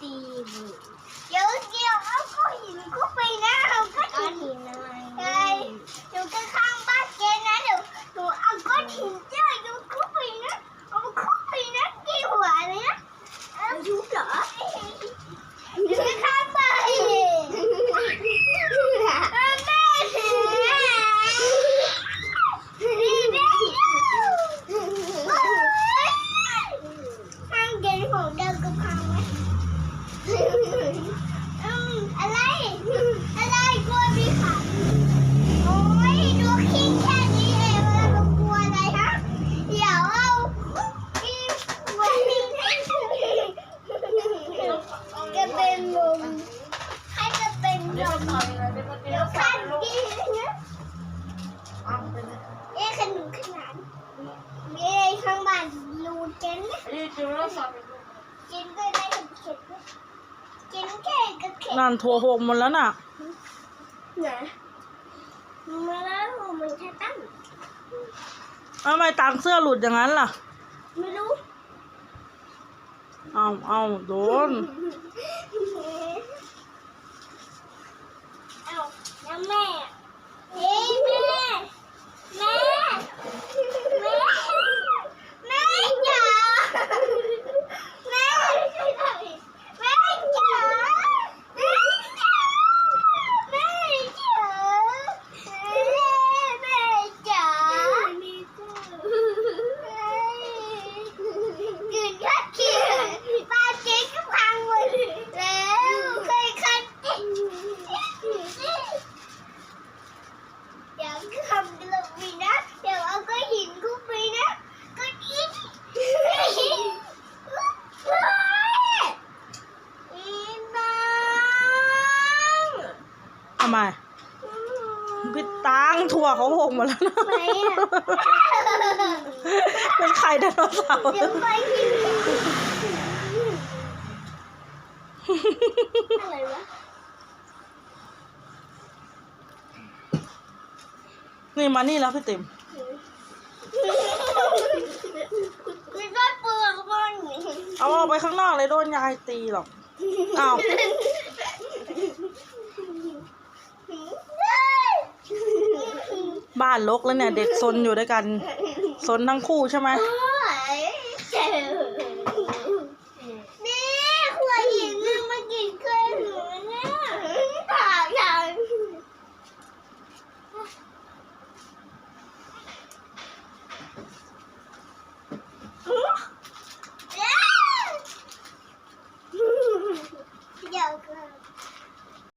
ตีบุเดี๋ยวเดี๋ยวเอาก้อนหินเข้าไปนะเอาก้อนหินอะไรใช่เดี๋ยวก็ข้างบ้านแกนะเดี๋ยวหนูเอาก้อนหินเจ้าเดี๋ยวเข้าไปนะเอาเข้าไปนะกี่หัวเลยนะเอายุบเหรอเดี๋ยวก็ข้างบ้านเอาแม่นี่แม่ ห้างเกนของเดิมก็พังไหม อืมอะไร อะไรกลัวมีขาโอ้ยดูขี้แค่นี้เองแล้วเรากลัวอะไรฮะเดี๋ยวเอาอีไว้จะเป็นลมใครจะเป็นลมเดี๋ยวขันกินนะเอ๊ะขนมขนาดมีอะไรข้างบ้านรูเจนนะกินก็ได้กับเข็ดนะกินแค่กับเข็ด นั่นถั่วหกหมดแล้วน่ะนะมาแล้วมันแค่ตั้งทำไมตังเสื้อหลุดอย่างนั้นล่ะ ไม่รู้ เอาเอาโดน เอ้าแล้วแม่เฮ้ยแม่ แม่ แม่ แม่จ๋าแม่ช่วยหน่อยแม่จ๋าแม่จ๋าแม่จ๋าแม่จ๋ายืนยัดเขียบ้านเจ๊ก็พังหมดแล้วเคยคันเดี๋ยวทำลงไปนะ เดี๋ยวเอาก้อนหินเข้าไปนะก้อนหินอีน้อง ทำไมพี่ตังถั่วเขาหกหมดแล้วนะไหนอะเป็นไข่ไดโนเสาร์ เดี๋ยวไปกินอะไรวะนี่มานี่แล้วพี่ติ๋มมีก้อนเปลือกบ้างเอาออกไปข้างนอกเลยโดนยายตีหรอก อ้าว บ้านรกแล้วเนี่ย เด็กซนอยู่ด้วยกันซนทั้งคู่ใช่ไหม